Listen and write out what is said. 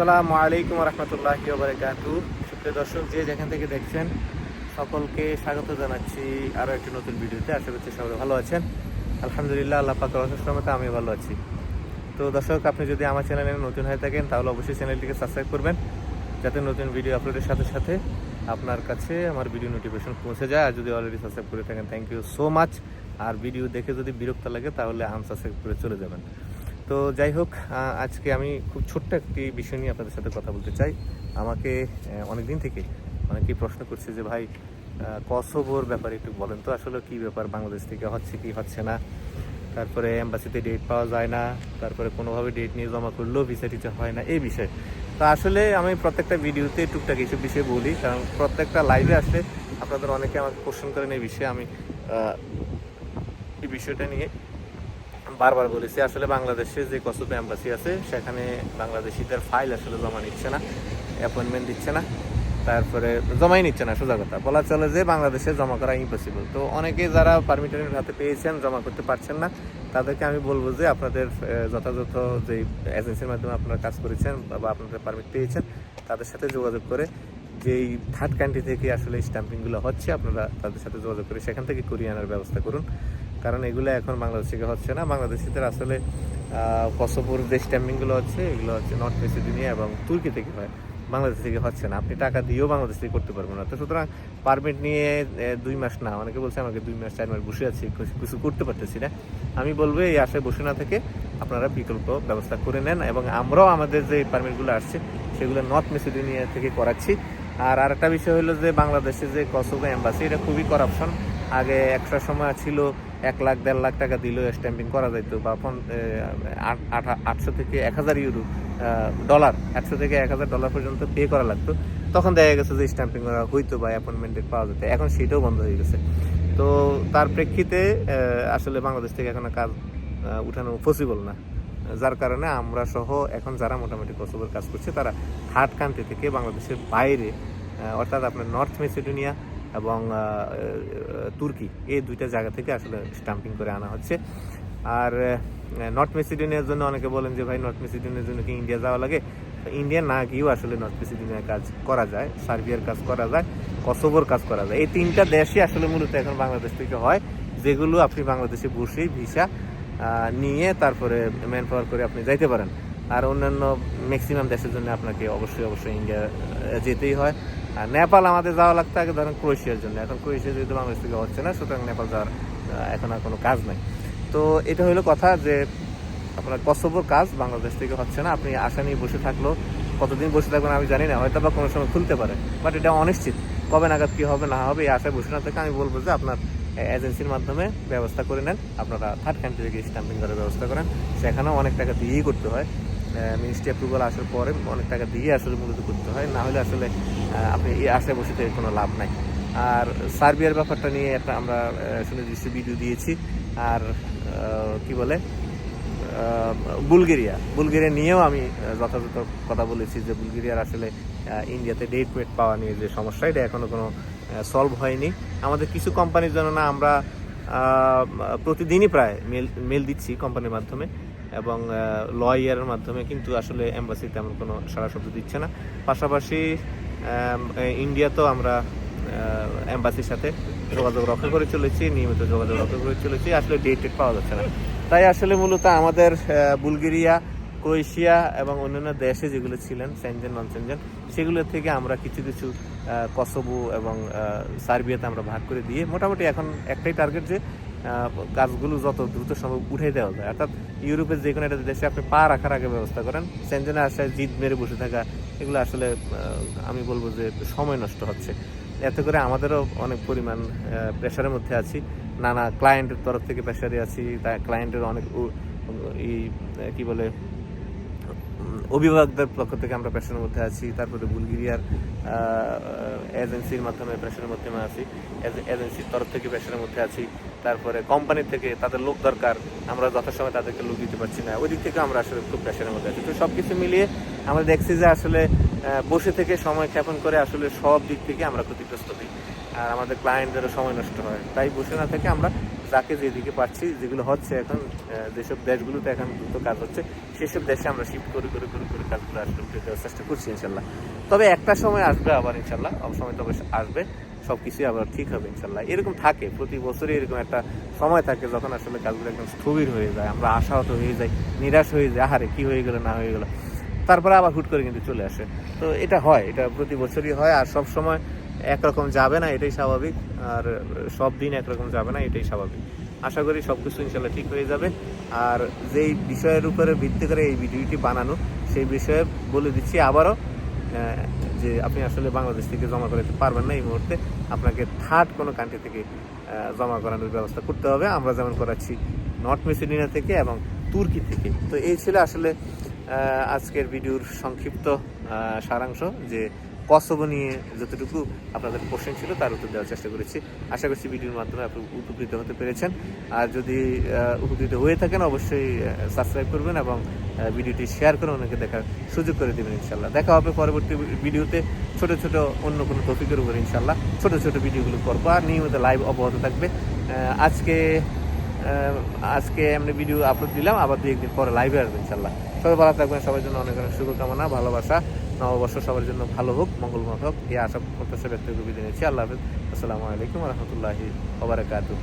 আসসালামু আলাইকুম রহমতুল্লাহ বারকাতু সুপ্রিয় দর্শক, যে যেখান থেকে দেখছেন, সকলকে স্বাগত জানাচ্ছি আরও একটি নতুন ভিডিওতে। আশা করছি সবাই ভালো আছেন। আলহামদুলিল্লাহ, আল্লাহ পাকের অশেষ রহমতে আমি ভালো আছি। তো দর্শক, আপনি যদি আমার চ্যানেলে নতুন হয়ে থাকেন, তাহলে অবশ্যই চ্যানেলটিকে সাবস্ক্রাইব করবেন, যাতে নতুন ভিডিও আপলোডের সাথে সাথে আপনার কাছে আমার ভিডিও নোটিফিকেশন পৌঁছে যায়। আর যদি অলরেডি সাবস্ক্রাইব করে থাকেন থ্যাংক ইউ সো মাচ আর ভিডিও দেখে যদি বিরক্ত লাগে, তাহলে আনসাবস্ক্রাইব করে চলে যাবেন। তো যাই হোক আজকে আমি খুব ছোট্ট একটি বিষয় নিয়ে আপনাদের সাথে কথা বলতে চাই। আমাকে অনেক দিন থেকে অনেকেই প্রশ্ন করছে যে, ভাই কসোভোর ব্যাপারে একটু বলেন তো, আসলে কি ব্যাপার? বাংলাদেশ থেকে হচ্ছে কি হচ্ছে না? তারপরে এম্বাসিতে ডেট পাওয়া যায় না, তারপরে কোনোভাবে ডেট নিয়ে জমা করলেও ভিসা টিসা হয় না, এই বিষয়ে। তো আসলে আমি প্রত্যেকটা ভিডিওতে টুকটাক এইসব বিষয়ে বলি, কারণ প্রত্যেকটা লাইভে আসলে আপনাদের অনেকে আমাকে কোশ্চেন করেন এই বিষয়ে আমি এই বিষয়টা নিয়ে। বারবার বলেছি, আসলে বাংলাদেশে যে কসবে এম্বাসি আছে, সেখানে বাংলাদেশিদের ফাইল আসলে জমা নিচ্ছে না অ্যাপয়েন্টমেন্ট দিচ্ছে না, তারপরে জমাই নিচ্ছে না, সোজা কথা। বলা চলে যে বাংলাদেশে জমা করা ইম্পসিবল তো অনেকে যারা পারমিটের হাতে পেয়েছেন, জমা করতে পারছেন না, তাদেরকে আমি বলব যে আপনাদের যথাযথ যে এজেন্সির মাধ্যমে আপনারা কাজ করেছেন বা আপনাদের পারমিট পেয়েছেন, তাদের সাথে যোগাযোগ করে যেই থার্ড কান্ট্রি থেকে আসলে স্ট্যাম্পিংগুলো হচ্ছে, আপনারা তাদের সাথে যোগাযোগ করে সেখান থেকে করিয়ে আনার ব্যবস্থা করুন। কারণ এগুলো এখন বাংলাদেশ থেকে হচ্ছে না। বাংলাদেশিদের আসলে কসপুর যে স্ট্যাম্পিংগুলো হচ্ছে, এগুলো হচ্ছে নর্থ মেসিডোনিয়া এবং তুর্কি থেকে হয়। বাংলাদেশ থেকে হচ্ছে না। আপনি টাকা দিয়েও বাংলাদেশ থেকে করতে পারবেন না। তো সুতরাং পারমিট নিয়ে দুই মাস না, অনেকে বলছে আমাকে দুই মাস, চার মাস বসে আছি, কিছু- করতে পারতেছি না। আমি বলব এই আশায় বসে না থেকে আপনারা বিকল্প ব্যবস্থা করে নেন এবং আমরাও আমাদের যে পারমিটগুলো আসছে, সেগুলো নর্থ মেসিডোনিয়া থেকে করাচ্ছি। আর আরেকটা বিষয় হলো যে, বাংলাদেশে যে কসোভো এম্বাসি, এটা খুবই করাপশন আগে একটা সময় ছিল এক লাখ, দেড় লাখ টাকা দিলেও স্ট্যাম্পিং করা যেত বা আটশো থেকে এক হাজার ইউরো ডলার একশো থেকে এক হাজার ডলার পর্যন্ত পে করা লাগতো। তখন দেখা গেছে যে স্ট্যাম্পিং করা হইতো বা অ্যাপয়েন্টমেন্ট ডেট পাওয়া যেত। এখন সেটাও বন্ধ হয়ে গেছে। তো তার প্রেক্ষিতে আসলে বাংলাদেশ থেকে এখন কাজ উঠানো পসিবল না। যার কারণে আমরা সহ এখন যারা মোটামুটি কসোভোর কাজ করছে, তারা থার্ড কান্ট্রি থেকে বাংলাদেশের বাইরে অর্থাৎ আপনার নর্থ মেসিডোনিয়া এবং তুর্কি, এই দুইটা জায়গা থেকে আসলে স্টাম্পিং করে আনা হচ্ছে। আর নর্থ মেসিডোনিয়ার জন্য অনেকে বলেন যে, ভাই নর্থ মেসিডোনিয়ার জন্য কি ইন্ডিয়া যাওয়া লাগে? ইন্ডিয়া না গিয়েও আসলে নর্থ মেসিডোনিয়ার কাজ করা যায় সার্বিয়ার কাজ করা যায় কসোভোর কাজ করা যায়। এই তিনটা দেশই আসলে মূলত এখন বাংলাদেশ থেকে হয়, যেগুলো আপনি বাংলাদেশে বসেই ভিসা নিয়ে তারপরে ম্যান পাওয়ার করে আপনি যাইতে পারেন। আর অন্যান্য ম্যাক্সিমাম দেশের জন্য আপনাকে অবশ্যই অবশ্যই ইন্ডিয়া যেতেই হয়। আর নেপাল আমাদের যাওয়া লাগতো আগে ধরেন ক্রোয়েশিয়ার জন্য। এখন ক্রোয়েশিয়া যেহেতু বাংলাদেশ থেকে হচ্ছে না, সুতরাং নেপাল যাওয়ার এখন আর কোনো কাজ নাই। তো এটা হলো কথা যে আপনার কসোভোর কাজ বাংলাদেশ থেকে হচ্ছে না। আপনি আশা নিয়ে বসে থাকলেও কতদিন বসে থাকবেন আমি জানি না, হয়তো বা কোনো সময় খুলতে পারে। বাট এটা অনিশ্চিত। কবে নাগাদ কী হবে, না হবে, এই আশায় বসে না থেকে আমি বলব যে আপনার এজেন্সির মাধ্যমে ব্যবস্থা করে নেন। আপনারা থার্ড কান্ট্রি থেকে স্ট্যাম্পিং করার ব্যবস্থা করেন। সেখানেও অনেক টাকা দিয়েই করতে হয়। মিনিস্ট্রি অ্যাপ্রুভাল আসার পরে অনেক টাকা দিয়ে আসলে মূলত করতে হয়। না হলে আসলে আপনি এই আশায় বসে থেকে কোনো লাভ নাই। আর সার্বিয়ার ব্যাপারটা নিয়ে একটা আমরা সুনির্দিষ্ট ভিডিও দিয়েছি। আর কি বলে বুলগেরিয়া। বুলগেরিয়া নিয়েও আমি যথাযথ কথা বলেছি যে বুলগেরিয়ার আসলে ইন্ডিয়াতে ডেট ওয়েট পাওয়া নিয়ে যে সমস্যা, এটা এখনও কোনো সলভ হয়নি। আমাদের কিছু কোম্পানির জন্য না আমরা প্রতিদিনই প্রায় মেল মেল দিচ্ছি কোম্পানির মাধ্যমে। এবং লয়ারের মাধ্যমে কিন্তু আসলে এম্বাসি তেমন কোনো সারা শব্দ দিচ্ছে না। পাশাপাশি ইন্ডিয়াতেও আমরা এম্বাসির সাথে যোগাযোগ রক্ষা করে চলেছি, নিয়মিত যোগাযোগ রক্ষা করে চলেছি, আসলে ডেট টেট পাওয়া যাচ্ছে না। তাই আসলে মূলত আমাদের বুলগেরিয়া, ক্রোয়েশিয়া এবং অন্যান্য দেশে যেগুলো ছিলেন, সেনজেন নন সেনজেন সেগুলোর থেকে আমরা কিছু কিছু কসোভো এবং সার্বিয়াতে আমরা ভাগ করে দিয়ে মোটামুটি এখন একটাই টার্গেট যে কাজগুলো যত দ্রুত সম্ভব উঠে দেওয়া যায়। অর্থাৎ ইউরোপের যে কোনো একটা দেশে আপনি পা রাখার আগে ব্যবস্থা করেন। সেনজেনে আসায় জিদ মেরে বসে থাকা, এগুলো আসলে আমি বলব যে সময় নষ্ট হচ্ছে। এতে করে আমাদেরও অনেক পরিমাণ প্রেশারের মধ্যে আছি। নানা ক্লায়েন্টের তরফ থেকে প্রেশারে আছি। ক্লায়েন্টের অনেক এই কী বলে অভিভাবকদের পক্ষ থেকে আমরা প্রেশারের মধ্যে আছি, তারপরে বুলগেরিয়ার এজেন্সির মাধ্যমে প্রেশারের মধ্যে আছি এজেন্সির তরফ থেকে প্রেশারের মধ্যে আছি, তারপরে কোম্পানির থেকে তাদের লোক দরকার, আমরা যথাসময় তাদেরকে লোক দিতে পারছি না ওই দিক থেকে আমরা আসলে খুব প্রেশারের মধ্যে আছি। তো সব কিছু মিলিয়ে আমরা দেখছি যে আসলে বসে থেকে সময় ক্ষেপণ করে আসলে সব দিক থেকে আমরা ক্ষতিগ্রস্ত হই। আর আমাদের ক্লায়েন্টদেরও সময় নষ্ট হয়। তাই বসে না থেকে আমরা যাকে যেদিকে পাচ্ছি যেগুলো হচ্ছে এখন যেসব দেশগুলোতে এখন দ্রুত কাজ হচ্ছে, সেসব দেশে আমরা শিফট করে করে করে করে কাজগুলো আসলে উঠে দেওয়ার চেষ্টা করছি ইনশাল্লাহ। তবে একটা সময় আসবে আবার ইনশাল্লাহ সময় তবে আসবে সব কিছুই আবার ঠিক হবে ইনশাল্লাহ। এরকম থাকে, প্রতি বছরই এরকম একটা সময় থাকে যখন আসলে কাজগুলো একদম স্থবির হয়ে যায়, আমরা আশাহত হয়ে যাই, নিরাশ হয়ে যায় আহারে, কি হয়ে গেলো, না হয়ে গেলো। তারপরে আবার হুট করে কিন্তু চলে আসে। তো এটা হয়, এটা প্রতি বছরই হয়, আর সব সময় একরকম যাবে না, এটাই স্বাভাবিক। আর সব দিন একরকম যাবে না, এটাই স্বাভাবিক। আশা করি সব কিছু ইনশাল্লাহ ঠিক হয়ে যাবে। আর যেই বিষয়ের উপরে ভিত্তি করে এই ভিডিওটি বানানো, সেই বিষয়ে বলে দিচ্ছি আবারও যে আপনি আসলে বাংলাদেশ থেকে জমা করাতে পারবেন না এই মুহূর্তে। আপনাকে থার্ড কোনো কান্ট্রি থেকে জমা করানোর ব্যবস্থা করতে হবে। আমরা যেমন করাচ্ছি নর্থ মেসিডোনিয়া থেকে এবং তুর্কি থেকে। তো এই ছিল আসলে আজকের ভিডিওর সংক্ষিপ্ত সারাংশ যে কসোভো নিয়ে যতটুকু আপনাদের কোশ্চেন ছিল তার উত্তর দেওয়ার চেষ্টা করেছি। আশা করছি ভিডিওর মাধ্যমে আপনি উপকৃত হতে পেরেছেন। আর যদি উপকৃত হয়ে থাকেন, অবশ্যই সাবস্ক্রাইব করবেন এবং ভিডিওটি শেয়ার করে অনেকে দেখার সুযোগ করে দেবেন ইনশাল্লাহ দেখা হবে পরবর্তী ভিডিওতে ছোট ছোট অন্য কোনো টপিকের উপর ইনশাল্লাহ ছোট ছোট ভিডিওগুলো করব। আর নিয়মিত লাইভ অব্যাহত থাকবে। আজকে আজকে এমনি ভিডিও আপলোড দিলাম, আবার দুই একদিন পরে লাইভে আসবে ইনশাল্লাহ সবাই ভালো থাকবেন, সবার জন্য অনেক অনেক শুভকামনা, ভালোবাসা। নববর্ষ সবার জন্য ভালো হোক, মঙ্গলময় হোক, এই আশা প্রত্যাশা ব্যক্ত করে বিদায় নিচ্ছি। আল্লাহ হাফিজ। আসসালামু আলাইকুম রহমতুল্লাহি ওবরাকাতুহ